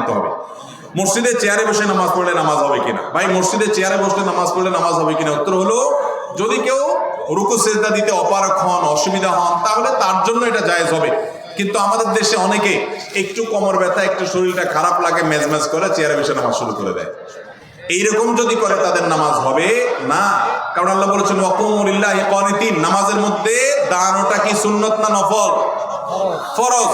বানাইতে হবে। মসজিদে চেয়ারে বসে নামাজ পড়লে নামাজ হবে কিনা? ভাই মসজিদে চেয়ারে বসলে নামাজ পড়লে নামাজ হবে কিনা? উত্তর হলো, যদি কেউ রুকু, সেজদা দিতে অপারক হন, অসুবিধা হন, তাহলে তার জন্য এটা জায়েজ হবে। কিন্তু আমাদের দেশে অনেকে একটু কোমর ব্যথা, একটু শরীরটা খারাপ লাগে, মেজমেজ করে চেয়ারে বসে নামাজ শুরু করে দেয়। এইরকম যদি করে, তাদের নামাজ হবে না। কারণ আল্লাহ বলেছেন, ওয়াকুমুলিল্লাহ ইকানিতিন নামাজের মধ্যে দানোটা কি সুন্নত না নফল? ফরজ।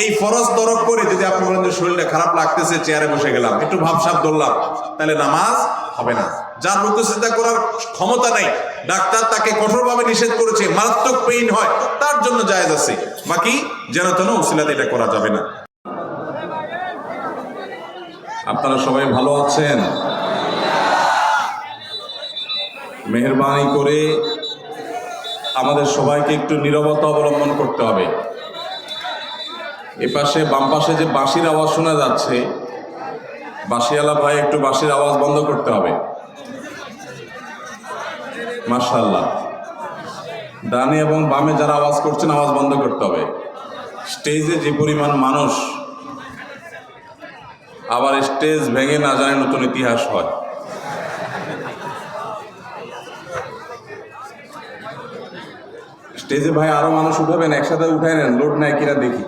এই ফরজ তরক করে যদি আপনি বলেন যে শরীরটা খারাপ লাগতেছে, চেয়ারে বসে গেলাম, একটু ভাবসাব ধরলাম, তাহলে নামাজ হবে না। যার রুকুসিদ্ধা করার ক্ষমতা নেই, ডাক্তার তাকে কঠোরভাবে নিষেধ করেছে, মারাত্মক পেইন হয়, তার জন্য জায়েজ আছে। বাকি যেন তেন উসিলাতে এটা করা যাবে না। আপনারা সবাই ভালো আছেন? মেহরবানি করে আমাদের সবাইকে একটু নীরবতা অবলম্বন করতে হবে। এ পাশে বাম পাশে যে বাঁশির আওয়াজ শোনা যাচ্ছে, বাঁশিওয়ালা ভাই, একটু বাঁশির আওয়াজ বন্ধ করতে হবে। মাশাল্লাহ ডানে এবং বামে যারা আওয়াজ করছেন, আওয়াজ বন্ধ করতে হবে। স্টেজে যে পরিমাণ মানুষ, আবার স্টেজ ভেঙে না জানে নতুন ইতিহাস হয়। স্টেজে ভাই আরও মানুষ উঠাবেন, একসাথে উঠাই নেন, লোড নেয় কিনা দেখি।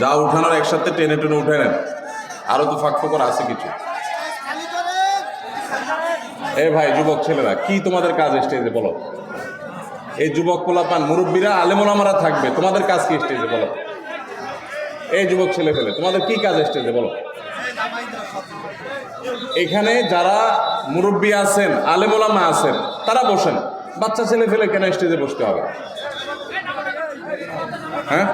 যা উঠানোর একসাথে টেনে টেনে উঠে নেন। আরও তো ফাঁক ফোকর আছে কিছু। এ ভাই, যুবক ছেলেরা, কি তোমাদের কাজ স্টেজে বলো? এই যুবক পোলাপান মুরব্বীরা আলেমোলামারা থাকবে। তোমাদের কাজ কি স্টেজে বলো? এই যুবক ছেলে ফেলে তোমাদের কি কাজ স্টেজে বলো? এখানে যারা মুরব্বী আছেন আলেমোলামা আছেন, তারা বসেন। বাচ্চা ছেলে ফেলে কেন স্টেজে বসতে হবে? হ্যাঁ?